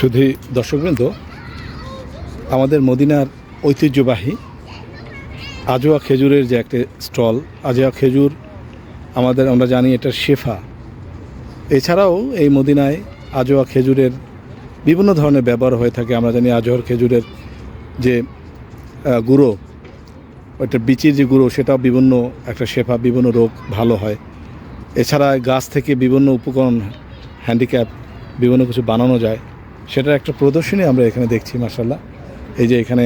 শুধু দর্শকবৃন্দ, আমাদের মদিনার ঐতিহ্যবাহী আজোয়া খেজুরের যে একটা স্টল, আজোয়া খেজুর আমাদের, আমরা জানি এটা শেফা। এছাড়াও এই মদিনায় আজোয়া খেজুরের বিভিন্ন ধরনের ব্যবহার হয়ে থাকে। আমরা জানি আজোয়ার খেজুরের যে গুঁড়ো ওইটা বিচির যে গুঁড়ো, সেটাও বিভিন্ন একটা শেফা, বিভিন্ন রোগ ভালো হয়। এছাড়া গাছ থেকে বিভিন্ন উপকরণ, হ্যান্ডিক্যাপ, বিভিন্ন কিছু বানানো যায়। সেটার একটা প্রদর্শনী আমরা এখানে দেখছি মার্শাল্লাহ এই যে এখানে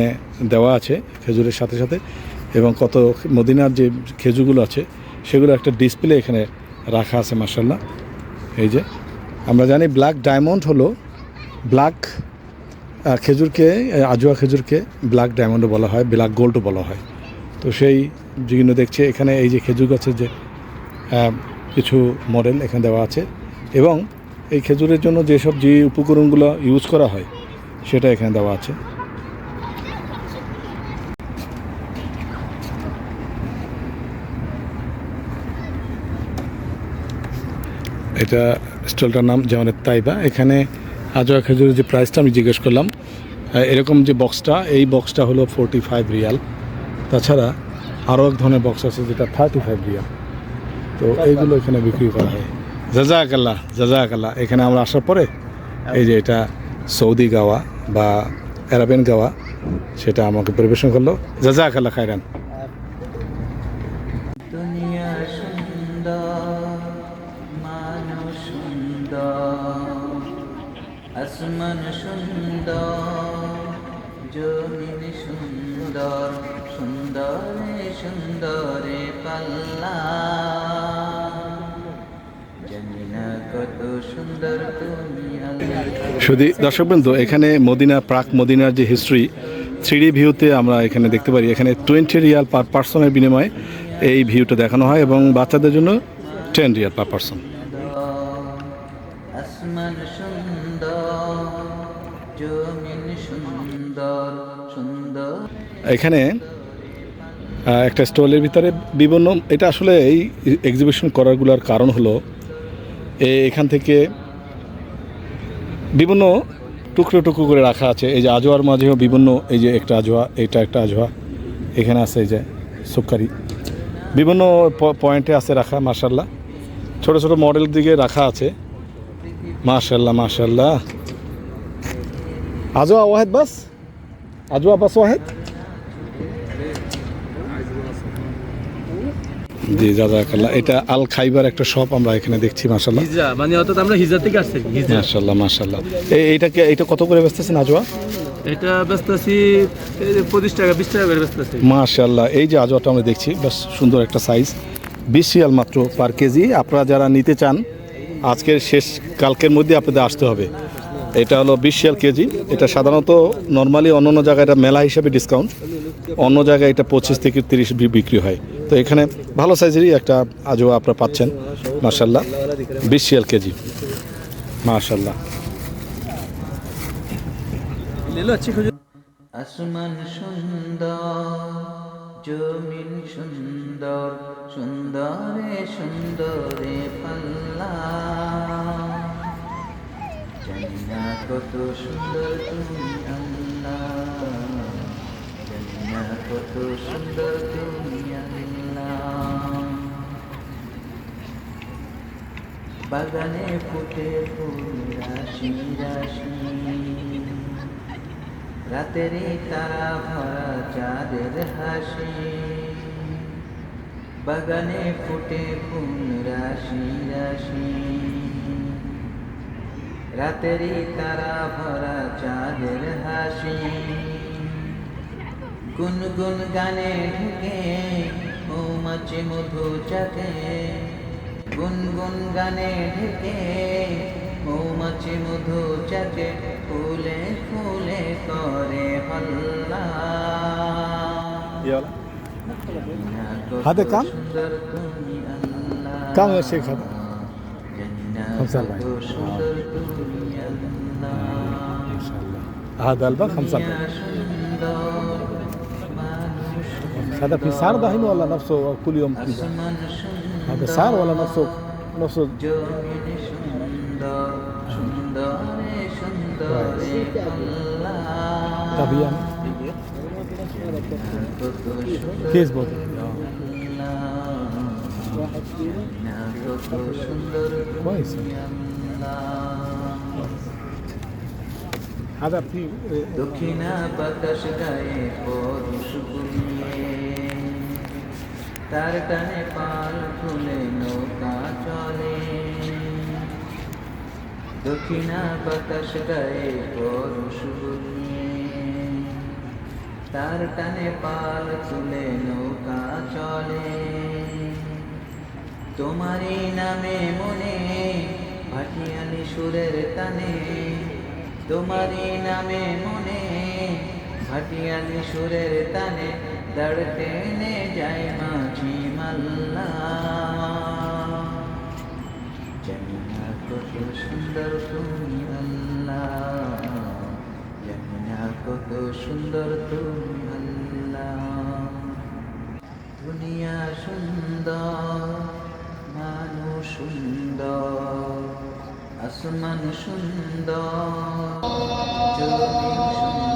দেওয়া আছে খেজুরের সাথে সাথে এবং কত মদিনার যে খেজুরগুলো আছে, সেগুলো একটা ডিসপ্লে এখানে রাখা আছে মার্শাল্লাহ এই যে আমরা জানি ব্ল্যাক ডায়মন্ড হলো ব্ল্যাক খেজুরকে আজুয়া খেজুরকে ব্ল্যাক ডায়মন্ডও বলা হয়, ব্ল্যাক গোল্ডও বলা হয়। তো সেই যেগুলো দেখছে, এখানে এই যে খেজুর গাছের যে কিছু মডেল এখানে দেওয়া আছে এবং এই খেজুরের জন্য যেসব যে উপকরণগুলো ইউজ করা হয় সেটা এখানে দেওয়া আছে। এটা স্টলটার নাম জামানের তাইবা। এখানে আজোয়া খেজুরের যে প্রাইসটা আমি জিজ্ঞেস করলাম এরকম যে বক্সটা এই বক্সটা হলো ফোরটি ফাইভ রিয়াল তাছাড়া আরও এক ধরনের বক্স আছে যেটা থার্টি ফাইভ রিয়াল তো এইগুলো এখানে বিক্রি করা হয়। জাজাকাল্লাহ জাজাকাল্লাহ। এখানে আমরা আসার পরে এই যে এটা সৌদি গাওয়া বা অ্যারাবিয়ান গাওয়া, সেটা আমাকে পরিবেশন করল। জাজাকাল্লাহ খায়রান। আসমান সুন্দর, জমিন সুন্দর, সুন্দরে সুন্দরে পাল্লা। শুধু দর্শকবৃন্দ এখানে মদিনা প্রাক মদিনার যে হিস্ট্রি থ্রি ভিউতে আমরা এখানে দেখতে পারি। এখানে টোয়েন্টি রিয়াল পার পার্সনের বিনিময়ে এই ভিউটা দেখানো হয় এবং বাচ্চাদের জন্য টেন রিয়াল পার পার্সন এখানে একটা স্টলের ভিতরে বিভিন্ন এটা আসলে এই এক্সিবিশন করারগুলোর কারণ হলো এখান থেকে বিভিন্ন টুকরো টুকরো করে রাখা আছে। এই যে আজোয়ার মাঝেও বিভিন্ন এই যে একটা আজোয়া, এইটা একটা আজোয়া, এখানে আছে এই যে সুকারি বিভিন্ন পয়েন্টে আছে রাখা মার্শাল্লাহ ছোট ছোট মডেল দিকে রাখা আছে। মার্শাল্লাহ মার্শাল্লাহ আজোয়া ওয়াহেদ বাস? আজোয়া বাস ওয়াহেদ? জি জাজাকাল্লাহ এটা আল খাইবার একটা শপ আমরা এখানে দেখছি মাশাল্লাহ হিজরা মানে অর্থাৎ আমরা হিজরা থেকে আসছি হিজরা। মাশাল্লাহ মাশাল্লাহ এই এইটাকে এইটা কত করে বেচতেছেন আজোয়া এটা ব্যস্ত আছি পঁচিশ টাকা বিশ টাকা করে ব্যস্ত আছি মাশাল্লাহ এই যে আজোয়াটা আমরা দেখছি বেশ সুন্দর একটা সাইজ বিশ রিয়াল মাত্র পার কেজি। আপনারা যারা নিতে চান আজকের শেষ কালকের মধ্যে আপনাদের আসতে হবে। এটা হলো বিশ রিয়াল কেজি। এটা সাধারণত নর্মালি অন্য অন্য জায়গায় এটা মেলা হিসাবে ডিসকাউন্ট অন্য জায়গায় এটা পঁচিশ থেকে তিরিশ বিক্রি হয়। তো এখানে ভালো সাইজেরই একটা আজও আপনারা পাচ্ছেন মার্শাল্লাহ বিশ শিয়াল কেজি মার্শাল্লাহ আসমান সুন্দর, জমিন সুন্দর, সুন্দরে সুন্দরে পাল্লা। কত সুন্দর তুমি আল্লাহ। না কত সুন্দর তুমি আল্লাহ বাগানে ফুটে ফুল রাশি রাশি রাতের তারা ভরা চাঁদের হাসি বাগানে ফুটে ফুল রাশি রাশি রাতের তারা ভরা চাঁদের হাসি গুন গুন গানে ঢুকে মৌমাছি মধু চাকে। গুন গুন গানে ঢুকে মৌমাছি মধু চাকে ফুলে ফুলে করে হল্লা। হাতে কাম কাম এসে খাবে خمسة وأربعين هذا هذا في سار دحين ولا نفسه كل يوم كذا هذا سار ولا نفسه نفسه طبيعا فيسبوك كويس هذا في دكينا بكش غاي بود كنيه তার টানে পাল খুলে নৌকা চলে। দক্ষিণা বাতাস গায়ে পরশ তার টানে পাল খুলে নৌকা চলে। তোমারই নামে মনে ভাটিয়ালি সুরের তানে তোমারই নামে মনে ভাটিয়ালি সুরের তানে দাঁড় টেনে যায় মাঝি মাল্লা। জানি না কত সুন্দর তুমি আল্লাহ। জানি না কত সুন্দর তুমি আল্লাহ। দুনিয়া সুন্দর, মানুষ সুন্দর, আসমান সুন্দর। জমিন সুন্দর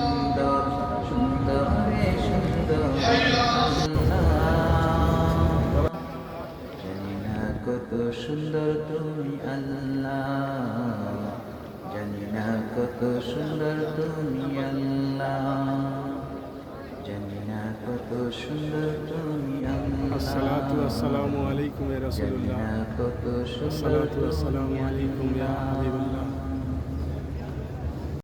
সুন্দর তুমি আল্লাহ জানি না কত সুন্দর তুমি আল্লাহ জানি না কত সুন্দর তুমি আল্লাহ الصلاة والسلام عليكم يا رسول জানি الله না কত সুন্দর الصلاة والسلام তুমি عليكم يا حبيب الله